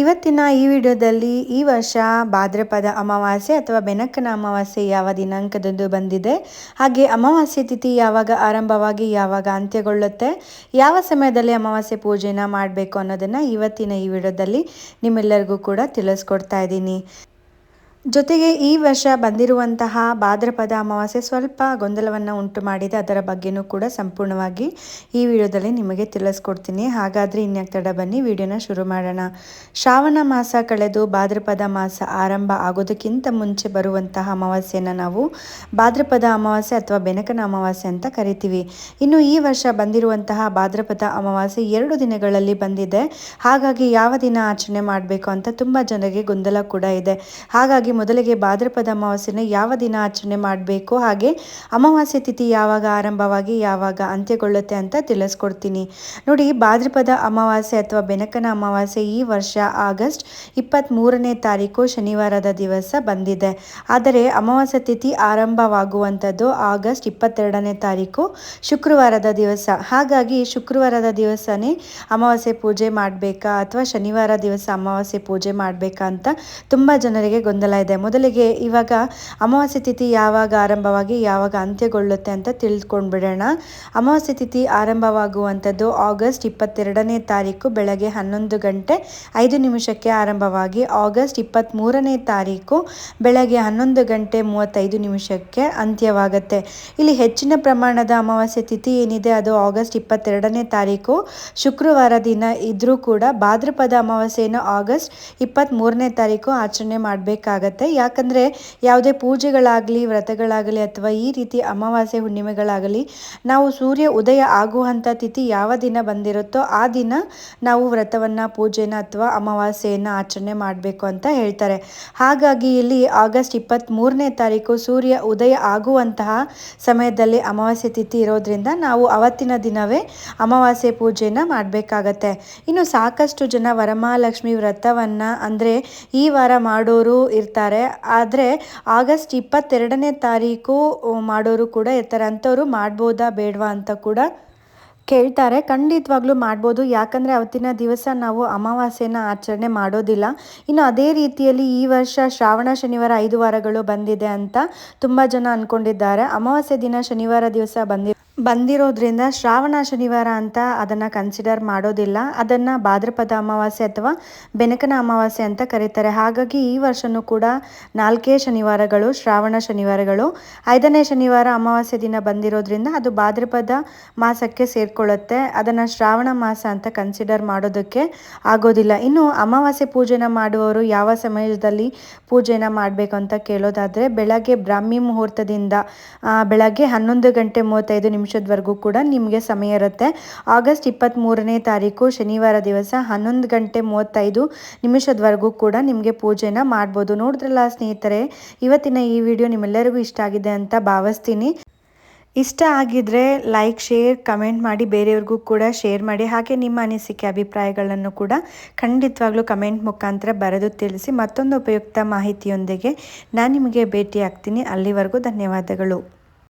ಇವತ್ತಿನ ಈ ವಿಡಿಯೋದಲ್ಲಿ ಈ ವರ್ಷ ಭಾದ್ರಪದ ಅಮಾವಾಸ್ಯೆ ಅಥವಾ ಬೆನಕನ ಅಮಾವಾಸ್ಯೆ ಯಾವ ದಿನಾಂಕದಂದು ಬಂದಿದೆ, ಹಾಗೆ ಅಮಾವಾಸ್ಯೆ ತಿಥಿ ಯಾವಾಗ ಆರಂಭವಾಗಿ ಯಾವಾಗ ಅಂತ್ಯಗೊಳ್ಳುತ್ತೆ, ಯಾವ ಸಮಯದಲ್ಲಿ ಅಮಾವಾಸ್ಯೆ ಪೂಜೆನ ಮಾಡಬೇಕು ಅನ್ನೋದನ್ನು ಇವತ್ತಿನ ಈ ವಿಡಿಯೋದಲ್ಲಿ ನಿಮ್ಮೆಲ್ಲರಿಗೂ ಕೂಡ ತಿಳಿಸ್ಕೊಡ್ತಾ ಇದ್ದೀನಿ. ಜೊತೆಗೆ ಈ ವರ್ಷ ಬಂದಿರುವಂತಹ ಭಾದ್ರಪದ ಅಮಾವಾಸ್ಯೆ ಸ್ವಲ್ಪ ಗೊಂದಲವನ್ನು ಉಂಟು ಮಾಡಿದೆ. ಅದರ ಬಗ್ಗೆನೂ ಕೂಡ ಸಂಪೂರ್ಣವಾಗಿ ಈ ವಿಡಿಯೋದಲ್ಲಿ ನಿಮಗೆ ತಿಳಿಸ್ಕೊಡ್ತೀನಿ. ಹಾಗಾದರೆ ಇನ್ಯಾಕೆ ತಡ ಬನ್ನಿ, ವಿಡಿಯೋನ ಶುರು ಮಾಡೋಣ. ಶ್ರಾವಣ ಮಾಸ ಕಳೆದು ಭಾದ್ರಪದ ಮಾಸ ಆರಂಭ ಆಗೋದಕ್ಕಿಂತ ಮುಂಚೆ ಬರುವಂತಹ ಅಮಾವಾಸ್ಯೆಯನ್ನು ನಾವು ಭಾದ್ರಪದ ಅಮಾವಾಸ್ಯೆ ಅಥವಾ ಬೆನಕನ ಅಮಾವಾಸ್ಯೆ ಅಂತ ಕರಿತೀವಿ. ಇನ್ನು ಈ ವರ್ಷ ಬಂದಿರುವಂತಹ ಭಾದ್ರಪದ ಅಮಾವಾಸ್ಯೆ ಎರಡು ದಿನಗಳಲ್ಲಿ ಬಂದಿದೆ. ಹಾಗಾಗಿ ಯಾವ ದಿನ ಆಚರಣೆ ಮಾಡಬೇಕು ಅಂತ ತುಂಬ ಜನರಿಗೆ ಗೊಂದಲ ಕೂಡ ಇದೆ. ಹಾಗಾಗಿ ಮೊದಲಿಗೆ ಭಾದ್ರಪದ ಅಮಾವಾಸ್ಯೆನ ಯಾವ ದಿನ ಆಚರಣೆ ಮಾಡಬೇಕು, ಹಾಗೆ ಅಮಾವಾಸ್ಯೆ ತಿಥಿ ಯಾವಾಗ ಆರಂಭವಾಗಿ ಯಾವಾಗ ಅಂತ್ಯಗೊಳ್ಳುತ್ತೆ ಅಂತ ತಿಳಿಸ್ಕೊಡ್ತೀನಿ. ನೋಡಿ, ಭಾದ್ರಪದ ಅಮಾವಾಸ್ಯೆ ಅಥವಾ ಬೆನಕನ ಅಮಾವಾಸ್ಯೆ ಈ ವರ್ಷ ಆಗಸ್ಟ್ ಇಪ್ಪತ್ತ್ಮೂರನೇ ತಾರೀಕು ಶನಿವಾರದ ದಿವಸ ಬಂದಿದೆ. ಆದರೆ ಅಮಾವಾಸ್ಯೆ ತಿಥಿ ಆರಂಭವಾಗುವಂಥದ್ದು ಆಗಸ್ಟ್ ಇಪ್ಪತ್ತೆರಡನೇ ತಾರೀಕು ಶುಕ್ರವಾರದ ದಿವಸ. ಹಾಗಾಗಿ ಶುಕ್ರವಾರದ ದಿವಸನೇ ಅಮಾವಾಸ್ಯೆ ಪೂಜೆ ಮಾಡಬೇಕಾ ಅಥವಾ ಶನಿವಾರ ದಿವಸ ಅಮಾವಾಸ್ಯೆ ಪೂಜೆ ಮಾಡಬೇಕಾ ಅಂತ ತುಂಬ ಜನರಿಗೆ ಗೊಂದಲ ಇದೆ. ಮೊದಲಿಗೆ ಇವಾಗ ಅಮಾವಾಸ್ಯೆ ತಿಥಿ ಯಾವಾಗ ಆರಂಭವಾಗಿ ಯಾವಾಗ ಅಂತ್ಯಗೊಳ್ಳುತ್ತೆ ಅಂತ ತಿಳ್ಕೊಂಡ್ಬಿಡೋಣ. ಅಮಾವಾಸ್ಯೆ ತಿಥಿ ಆರಂಭವಾಗುವಂಥದ್ದು ಆಗಸ್ಟ್ ಇಪ್ಪತ್ತೆರಡನೇ ತಾರೀಕು ಬೆಳಗ್ಗೆ ಹನ್ನೊಂದು ಗಂಟೆ ಐದು ನಿಮಿಷಕ್ಕೆ ಆರಂಭವಾಗಿ ಆಗಸ್ಟ್ ಇಪ್ಪತ್ತ್ಮೂರನೇ ತಾರೀಕು ಬೆಳಗ್ಗೆ ಹನ್ನೊಂದು ಗಂಟೆ ಮೂವತ್ತೈದು ನಿಮಿಷಕ್ಕೆ ಅಂತ್ಯವಾಗುತ್ತೆ. ಇಲ್ಲಿ ಹೆಚ್ಚಿನ ಪ್ರಮಾಣದ ಅಮಾವಾಸ್ಯೆ ತಿಥಿ ಏನಿದೆ ಅದು ಆಗಸ್ಟ್ ಇಪ್ಪತ್ತೆರಡನೇ ತಾರೀಕು. ಶುಕ್ರವಾರ ದಿನ ಇದ್ರೂ ಕೂಡ ಭಾದ್ರಪದ ಅಮಾವಾಸ್ಯೆಯನ್ನು ಆಗಸ್ಟ್ ಇಪ್ಪತ್ತ್ಮೂರನೇ ತಾರೀಕು ಆಚರಣೆ ಮಾಡಬೇಕಾಗತ್ತೆ. ಯಾಕಂದರೆ ಯಾವುದೇ ಪೂಜೆಗಳಾಗಲಿ, ವ್ರತಗಳಾಗಲಿ ಅಥವಾ ಈ ರೀತಿ ಅಮಾವಾಸ್ಯೆ ಹುಣ್ಣಿಮೆಗಳಾಗಲಿ ನಾವು ಸೂರ್ಯ ಉದಯ ಆಗುವಂಥ ತಿಥಿ ಯಾವ ದಿನ ಬಂದಿರುತ್ತೋ ಆ ದಿನ ನಾವು ವ್ರತವನ್ನು, ಪೂಜೆನ ಅಥವಾ ಅಮಾವಾಸ್ಯೆಯನ್ನು ಆಚರಣೆ ಮಾಡಬೇಕು ಅಂತ ಹೇಳ್ತಾರೆ. ಹಾಗಾಗಿ ಇಲ್ಲಿ ಆಗಸ್ಟ್ ಇಪ್ಪತ್ತ್ಮೂರನೇ ತಾರೀಕು ಸೂರ್ಯ ಉದಯ ಆಗುವಂತಹ ಸಮಯದಲ್ಲಿ ಅಮಾವಾಸ್ಯೆ ತಿಥಿ ಇರೋದ್ರಿಂದ ನಾವು ಅವತ್ತಿನ ದಿನವೇ ಅಮಾವಾಸ್ಯೆ ಪೂಜೆಯನ್ನು ಮಾಡಬೇಕಾಗತ್ತೆ. ಇನ್ನು ಸಾಕಷ್ಟು ಜನ ವರಮಹಾಲಕ್ಷ್ಮಿ ವ್ರತವನ್ನು ಅಂದರೆ ಈ ವಾರ ಮಾಡೋರು ಇರ್ತಾರೆ. ಆದರೆ ಆಗಸ್ಟ್ ಇಪ್ಪತ್ತೆರಡನೇ ತಾರೀಕು ಮಾಡೋರು ಕೂಡ ಇರ್ತಾರೆ ಅಂಥವ್ರು ಮಾಡ್ಬೋದಾ ಬೇಡವಾ ಅಂತ ಕೂಡ ಕೇಳ್ತಾರೆ. ಖಂಡಿತವಾಗ್ಲೂ ಮಾಡ್ಬೋದು. ಯಾಕಂದರೆ ಅವತ್ತಿನ ದಿವಸ ನಾವು ಅಮಾವಾಸ್ಯೆನ ಆಚರಣೆ ಮಾಡೋದಿಲ್ಲ. ಇನ್ನು ಅದೇ ರೀತಿಯಲ್ಲಿ ಈ ವರ್ಷ ಶ್ರಾವಣ, ಶನಿವಾರ ಐದು ವಾರಗಳು ಬಂದಿದೆ ಅಂತ ತುಂಬ ಜನ ಅಂದ್ಕೊಂಡಿದ್ದಾರೆ ಅಮಾವಾಸ್ಯೆ ದಿನ ಶನಿವಾರ ದಿವಸ ಬಂದಿ ಬಂದಿರೋದ್ರಿಂದ ಶ್ರಾವಣ ಶನಿವಾರ ಅಂತ ಅದನ್ನು ಕನ್ಸಿಡರ್ ಮಾಡೋದಿಲ್ಲ. ಅದನ್ನು ಭಾದ್ರಪದ ಅಮಾವಾಸ್ಯೆ ಅಥವಾ ಬೆನಕನ ಅಮಾವಾಸ್ಯೆ ಅಂತ ಕರೀತಾರೆ. ಹಾಗಾಗಿ ಈ ವರ್ಷವೂ ಕೂಡ ನಾಲ್ಕೇ ಶನಿವಾರಗಳು, ಶ್ರಾವಣ ಶನಿವಾರಗಳು. ಐದನೇ ಶನಿವಾರ ಅಮಾವಾಸ್ಯೆ ದಿನ ಬಂದಿರೋದ್ರಿಂದ ಅದು ಭಾದ್ರಪದ ಮಾಸಕ್ಕೆ ಸೇರಿಕೊಳ್ಳುತ್ತೆ. ಅದನ್ನು ಶ್ರಾವಣ ಮಾಸ ಅಂತ ಕನ್ಸಿಡರ್ ಮಾಡೋದಕ್ಕೆ ಆಗೋದಿಲ್ಲ. ಇನ್ನು ಅಮಾವಾಸ್ಯೆ ಪೂಜೆನ ಮಾಡುವವರು ಯಾವ ಸಮಯದಲ್ಲಿ ಪೂಜೆನ ಮಾಡಬೇಕು ಅಂತ ಕೇಳೋದಾದರೆ ಬೆಳಗ್ಗೆ ಬ್ರಾಹ್ಮಿ ಮುಹೂರ್ತದಿಂದ ಬೆಳಗ್ಗೆ ಹನ್ನೊಂದು ಗಂಟೆ ಮೂವತ್ತೈದು ನಿಮಿಷದವರೆಗೂ ಕೂಡ ನಿಮಗೆ ಸಮಯ ಇರುತ್ತೆ. ಆಗಸ್ಟ್ ಇಪ್ಪತ್ತ್ಮೂರನೇ ತಾರೀಕು ಶನಿವಾರ ದಿವಸ ಹನ್ನೊಂದು ಗಂಟೆ ಮೂವತ್ತೈದು ನಿಮಿಷದವರೆಗೂ ಕೂಡ ನಿಮಗೆ ಪೂಜೆನ ಮಾಡ್ಬೋದು. ನೋಡಿದ್ರಲ್ಲ ಸ್ನೇಹಿತರೆ, ಇವತ್ತಿನ ಈ ವಿಡಿಯೋ ನಿಮ್ಮೆಲ್ಲರಿಗೂ ಇಷ್ಟ ಆಗಿದೆ ಅಂತ ಭಾವಿಸ್ತೀನಿ. ಇಷ್ಟ ಆಗಿದ್ರೆ ಲೈಕ್, ಶೇರ್, ಕಮೆಂಟ್ ಮಾಡಿ, ಬೇರೆಯವ್ರಿಗೂ ಕೂಡ ಶೇರ್ ಮಾಡಿ. ಹಾಗೆ ನಿಮ್ಮ ಅನಿಸಿಕೆ, ಅಭಿಪ್ರಾಯಗಳನ್ನು ಕೂಡ ಖಂಡಿತವಾಗ್ಲೂ ಕಮೆಂಟ್ ಮುಖಾಂತರ ಬರೆದು ತಿಳಿಸಿ ಮತ್ತೊಂದು ಉಪಯುಕ್ತ ಮಾಹಿತಿಯೊಂದಿಗೆ ನಾನು ನಿಮಗೆ ಭೇಟಿ ಆಗ್ತೀನಿ ಅಲ್ಲಿವರೆಗೂ ಧನ್ಯವಾದಗಳು.